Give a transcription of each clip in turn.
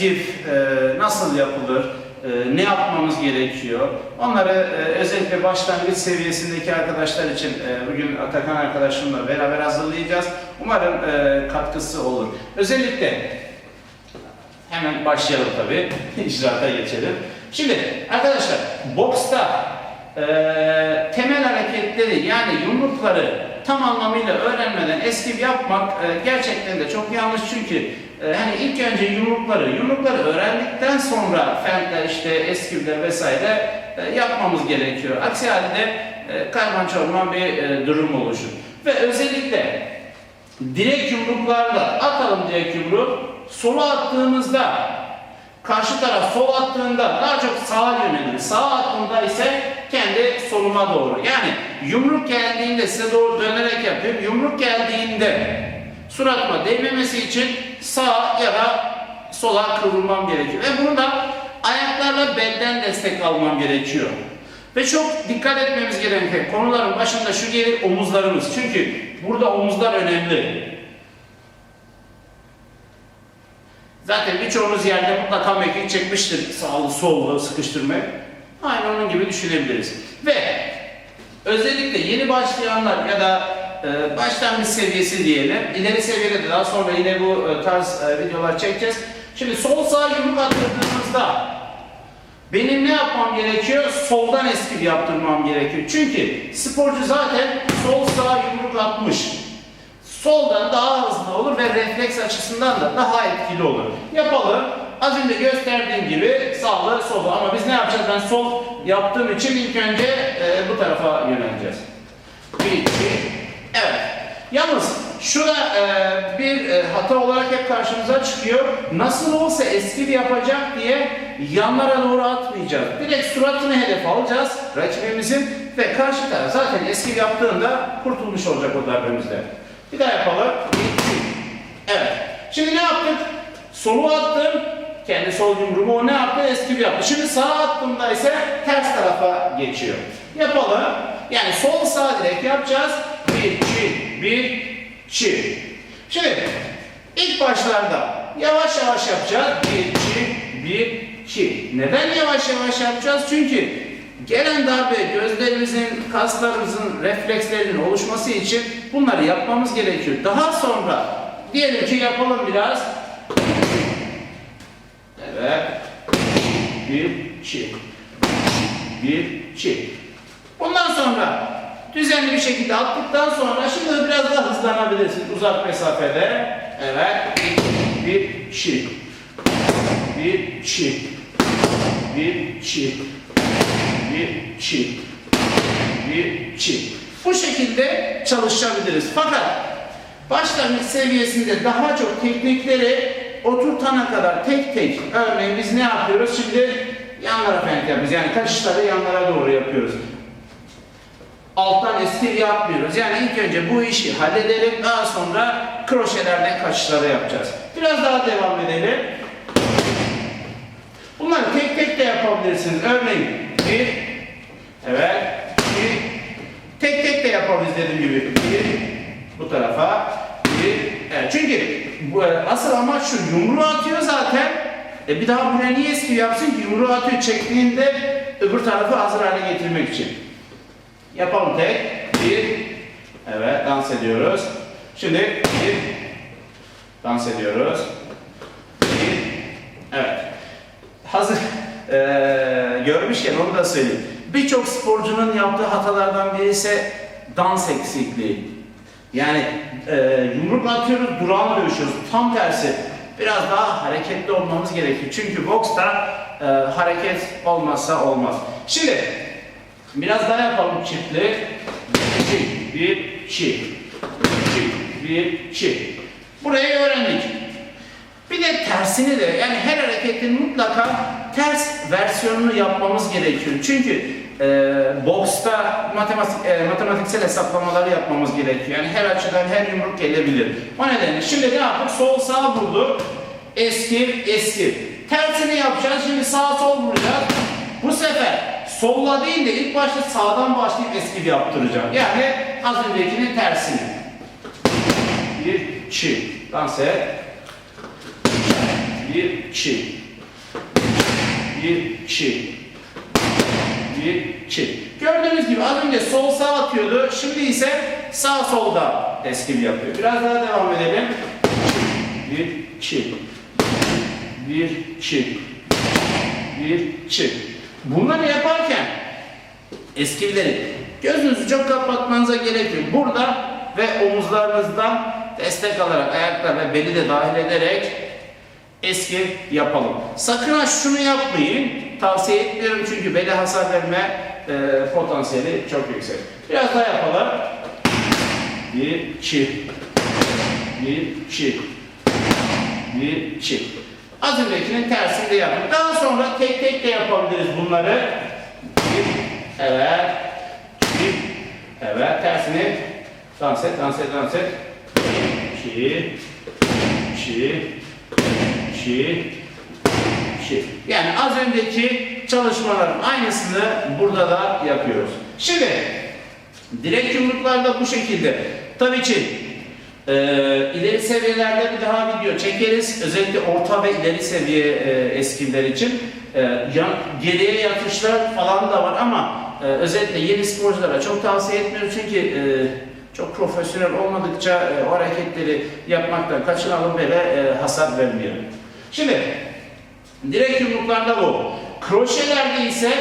eskif e, nasıl yapılır, e, ne yapmamız gerekiyor? Onları e, özellikle başlangıç seviyesindeki arkadaşlar için e, bugün Atakan arkadaşımla beraber hazırlayacağız. Umarım e, katkısı olur. Özellikle hemen başlayalım tabii. İcraata geçelim. Şimdi arkadaşlar boxta e, temel hareketleri yani yumrukları tam anlamıyla öğrenmeden eski yapmak e, gerçekten de çok yanlış çünkü e, hani ilk önce yumrukları yumrukları öğrendikten sonra fentler işte eskivler vesaire e, yapmamız gerekiyor. Aksi halde e, karman çorman bir e, durum oluşur. Ve özellikle direkt yumruklarla atalım direkt yumruğu sola attığımızda karşı taraf sol attığında daha çok sağa yönelir. Sağ attığında ise kendi soluma doğru. Yani yumruk geldiğinde size doğru dönerek yapayım. Yumruk geldiğinde suratıma değmemesi için sağa ya da sola kıvrılmam gerekiyor. Ve bunu da ayaklarla belden destek almam gerekiyor. Ve çok dikkat etmemiz gereken konuların başında şu gelir omuzlarımız. Çünkü burada omuzlar önemli. Zaten birçoğunuz yerde mutlaka mekik çekmiştir sağlı sollu sıkıştırmayı. Aynı onun gibi düşünebiliriz. Ve özellikle yeni başlayanlar ya da e, başlangıç seviyesi diyelim. İleri seviyede de daha sonra yine bu e, tarz e, videolar çekeceğiz. Şimdi sol sağ yumruk attırdığımızda benim ne yapmam gerekiyor? Soldan eski yaptırmam gerekiyor. Çünkü sporcu zaten sol sağ yumruk atmış soldan daha hızlı olur ve refleks açısından da daha etkili olur. Yapalım. Az önce gösterdiğim gibi sağlı solu ama biz ne yapacağız? Ben sol yaptığım için ilk önce e, bu tarafa yöneleceğiz. Bir, iki, evet. Yalnız şurada e, bir e, hata olarak hep karşımıza çıkıyor. Nasıl olsa eski yapacak diye yanlara doğru atmayacağız. Direkt suratını hedef alacağız rakibimizin ve karşı taraf zaten eski yaptığında kurtulmuş olacak o darbemizde. Bir daha yapalım. Evet. Şimdi ne yaptık? Solu attım. Kendi sol yumruğumu o ne yaptı? Eski bir yaptı. Şimdi sağ attığımda ise ters tarafa geçiyor. Yapalım. Yani sol sağ direkt yapacağız. Bir, iki, bir, iki. Şimdi ilk başlarda yavaş yavaş yapacağız. Bir, iki, bir, iki. Neden yavaş yavaş yapacağız? Çünkü Gelen darbe gözlerimizin, kaslarımızın, reflekslerinin oluşması için bunları yapmamız gerekiyor. Daha sonra diyelim ki yapalım biraz. Evet. Bir, iki. Bir, iki. Bundan sonra düzenli bir şekilde attıktan sonra şimdi biraz daha hızlanabilirsiniz uzak mesafede. Evet. Bir, iki. Bir, iki. Bir, iki bir çift, bir çift. Bu şekilde çalışabiliriz. Fakat başlangıç seviyesinde daha çok teknikleri oturtana kadar tek tek örneğin biz ne yapıyoruz? Şimdi yanlara fent yapıyoruz. Yani kaşları yanlara doğru yapıyoruz. Alttan eski yapmıyoruz. Yani ilk önce bu işi halledelim. Daha sonra kroşelerden kaşları yapacağız. Biraz daha devam edelim. Bunları tek tek de yapabilirsiniz. Örneğin bir, evet, bir, tek tek de yapabiliriz dediğim gibi. Bir, bu tarafa, evet. Çünkü bu, asıl amaç şu, yumruğu atıyor zaten. E bir daha buraya niye eski yapsın ki? Yumruğu atıyor çektiğinde öbür tarafı hazır hale getirmek için. Yapalım tek, bir, evet, dans ediyoruz. Şimdi bir, dans ediyoruz. Bir, evet. Hazır eee görmüşken onu da söyleyeyim. Birçok sporcunun yaptığı hatalardan biri ise dans eksikliği. Yani eee, yumruk atıyoruz, durağan dövüşüyoruz. Tam tersi. Biraz daha hareketli olmamız gerekiyor. Çünkü boksta eee, hareket olmazsa olmaz. Şimdi biraz daha yapalım çiftli. Bir, bir, çift. Bir, bir, çift. Burayı öğrendik. Bir de tersini de yani her hareketin mutlaka ters versiyonunu yapmamız gerekiyor. Çünkü e, boksta matematik, e, matematiksel hesaplamaları yapmamız gerekiyor. Yani her açıdan her yumruk gelebilir. O nedenle şimdi ne yaptık? Sol sağ vurduk. Eski eski. Tersini yapacağız. Şimdi sağ sol vuracağız. Bu sefer solla değil de ilk başta sağdan başlayıp eski yaptıracağım. Yani az öncekinin tersini. Bir, çi. Dans et. Bir çi. Bir çi. Bir çi. Gördüğünüz gibi az önce sol sağ atıyordu. Şimdi ise sağ solda eskimi yapıyor. Biraz daha devam edelim. Bir çi. Bir çi. Bir çi. Bunları yaparken eskileri gözünüzü çok kapatmanıza gerek yok. Burada ve omuzlarınızdan destek alarak ayaklar ve beli de dahil ederek eski yapalım. Sakın ha şunu yapmayın. Tavsiye etmiyorum çünkü beli hasar verme e, potansiyeli çok yüksek. Biraz daha yapalım. Bir çift. Bir çift. Bir çift. Az öncekinin tersini de yapın. Daha sonra tek tek de yapabiliriz bunları. Bir, evet. Çift. Evet, tersini dans et, dans et, dans et. İki, iki, iki, iki. Yani az önceki çalışmaların aynısını burada da yapıyoruz. Şimdi direkt yumruklarda bu şekilde. Tabii ki e, ileri seviyelerde bir daha video çekeriz. Özellikle orta ve ileri seviye e, eskiller için. E, yan, geriye yatışlar falan da var ama e, özellikle yeni sporculara çok tavsiye etmiyoruz çünkü e, çok profesyonel olmadıkça e, o hareketleri yapmaktan kaçınalım ve e, hasar vermeyelim. Şimdi direkt yumruklarda bu. Kroşelerde ise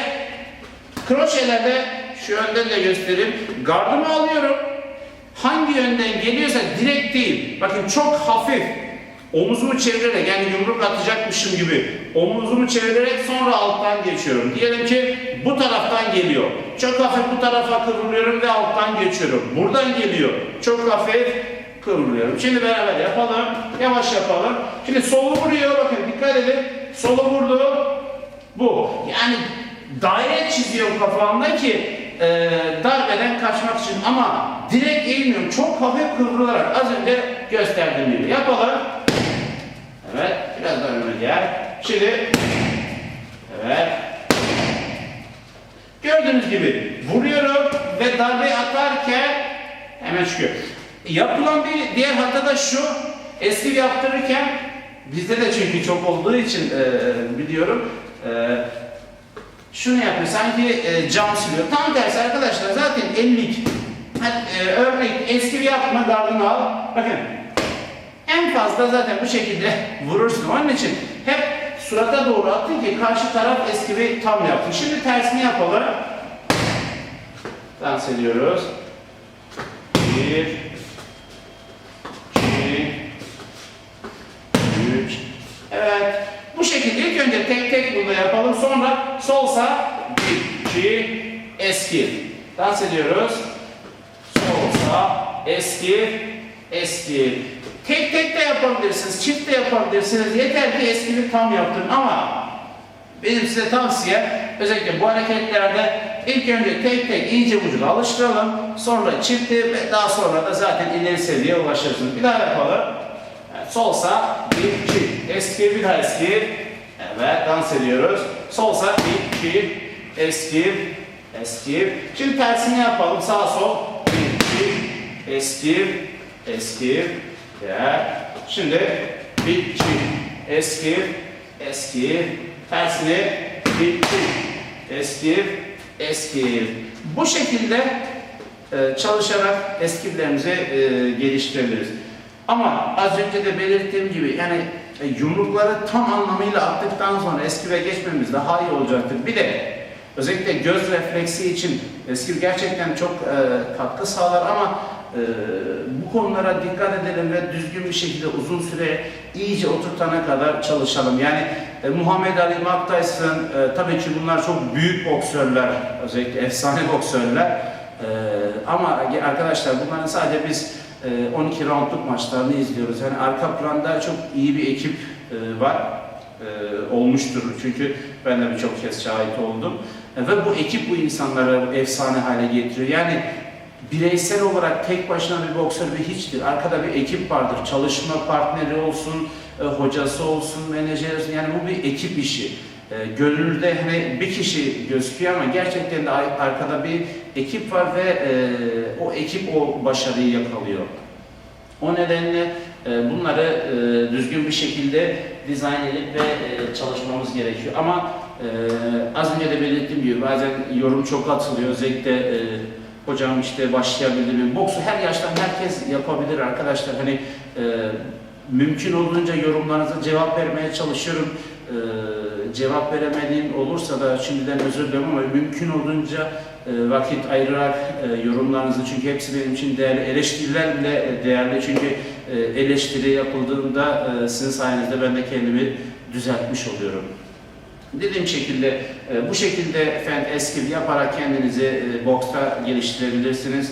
kroşelerde şu yönden de göstereyim. Gardımı alıyorum. Hangi yönden geliyorsa direkt değil. Bakın çok hafif omuzumu çevirerek yani yumruk atacakmışım gibi omuzumu çevirerek sonra alttan geçiyorum. Diyelim ki bu taraftan geliyor. Çok hafif bu tarafa kıvrılıyorum ve alttan geçiyorum. Buradan geliyor. Çok hafif kıvrılıyorum. Şimdi beraber yapalım. Yavaş yapalım. Şimdi solu vuruyor. Bakın dikkat edin. Solu vurdu. Bu. Yani daire çiziyorum kafamda ki e, darbeden kaçmak için ama direkt eğilmiyorum. Çok hafif kıvrılarak az önce gösterdiğim gibi yapalım. Evet, biraz daha önüme gel. Şimdi, evet. Gördüğünüz gibi vuruyorum ve darbe atarken hemen çıkıyor. Yapılan bir diğer hata da şu, eski yaptırırken bizde de çünkü çok olduğu için e, biliyorum. E, şunu yapıyor, sanki e, cam siliyor. Tam tersi arkadaşlar zaten ellik. Hadi, e, örnek eski bir yapma gardını al. Bakın en fazla zaten bu şekilde vurursun. Onun için hep surata doğru attın ki karşı taraf eskibi tam yaptın. Şimdi tersini yapalım. Dans ediyoruz. Bir, iki, üç. Evet. Bu şekilde ilk önce tek tek burada yapalım. Sonra sol sağ, bir, iki, eski. Dans ediyoruz. Sol sağ, eski, eski. Tek tek de yapabilirsiniz, çift de yapabilirsiniz. Yeter ki eskini tam yaptın ama benim size tavsiye özellikle bu hareketlerde ilk önce tek tek ince vücudu alıştıralım. Sonra çifti ve daha sonra da zaten ileri seviyeye ulaşırsınız. Bir daha yapalım. Evet, sol sağ, bir. Eski, bir daha eski. Evet, dans ediyoruz. Sol sağ, bir. Eski, eski. Şimdi tersini yapalım. Sağ sol, bir, çift. Eski, eski. Ya. Şimdi bir çift. Eski, eski. Tersini bir çift. Eski, eski. Bu şekilde e, çalışarak eskilerimizi e, geliştirebiliriz. Ama az önce de belirttiğim gibi yani e, yumrukları tam anlamıyla attıktan sonra eskive geçmemiz daha iyi olacaktır. Bir de özellikle göz refleksi için eski gerçekten çok e, katkı sağlar ama e, bu konulara dikkat edelim ve düzgün bir şekilde uzun süre iyice oturtana kadar çalışalım. Yani e, Muhammed Ali, Mark Tyson, e, tabii ki bunlar çok büyük boksörler, özellikle efsane boksörler. E, ama arkadaşlar bunların sadece biz e, 12 roundluk maçlarını izliyoruz. Yani arka planda çok iyi bir ekip e, var. E, olmuştur çünkü ben de birçok kez şahit oldum. E, ve bu ekip bu insanları efsane hale getiriyor. Yani bireysel olarak tek başına bir boksör bir hiçtir. Arkada bir ekip vardır. Çalışma partneri olsun, hocası olsun, menajeri olsun. Yani bu bir ekip işi. E, gönülde hani bir kişi gözüküyor ama gerçekten de ar- arkada bir ekip var ve e, o ekip o başarıyı yakalıyor. O nedenle e, bunları e, düzgün bir şekilde dizayn edip ve e, çalışmamız gerekiyor. Ama e, az önce de belirttiğim gibi bazen yorum çok atılıyor. Özellikle e, hocam işte başlayabilir miyim? Boksu her yaştan herkes yapabilir arkadaşlar. Hani e, mümkün olduğunca yorumlarınıza cevap vermeye çalışıyorum. E, cevap veremediğim olursa da şimdiden özür dilerim ama mümkün olduğunca e, vakit ayırarak e, yorumlarınızı çünkü hepsi benim için değerli. Eleştiriler bile e, değerli çünkü e, eleştiri yapıldığında sizin sayenizde ben de kendimi düzeltmiş oluyorum. Dediğim şekilde bu şekilde fen eski yaparak kendinizi e, geliştirebilirsiniz.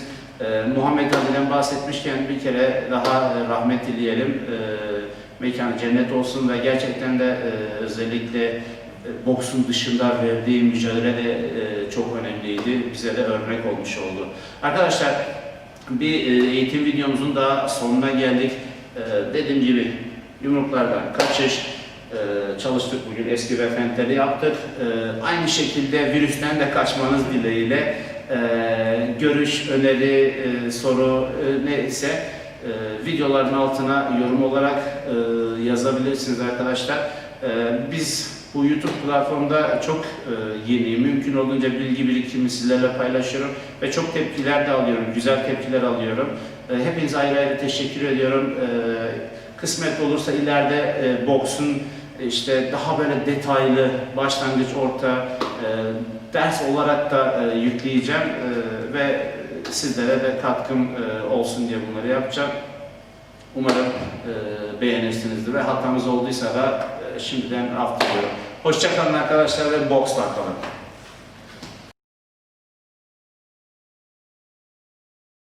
Muhammed Ali'den bahsetmişken bir kere daha e, rahmet dileyelim. E, mekanı cennet olsun ve gerçekten de e, özellikle e, boksun dışında verdiği mücadele de e, çok önemliydi. Bize de örnek olmuş oldu. Arkadaşlar bir e, eğitim videomuzun daha sonuna geldik. E, dediğim gibi yumruklardan kaçış, e, çalıştık bugün eski refentleri yaptık. E, aynı şekilde virüsten de kaçmanız dileğiyle e, görüş, öneri, e, soru e, neyse e, videoların altına yorum olarak e, yazabilirsiniz arkadaşlar. E, biz bu YouTube platformda çok e, yeni, mümkün olduğunca bilgi birikimini sizlerle paylaşıyorum ve çok tepkiler de alıyorum, güzel tepkiler alıyorum. E, hepinize ayrı ayrı teşekkür ediyorum. E, kısmet olursa ileride e, boksun işte daha böyle detaylı başlangıç, orta e, ders olarak da e, yükleyeceğim e, ve sizlere de katkım e, olsun diye bunları yapacağım. Umarım e, beğenirsinizdir ve hatamız olduysa da e, şimdiden af diliyorum. Hoşçakalın arkadaşlar ve boksla kalın.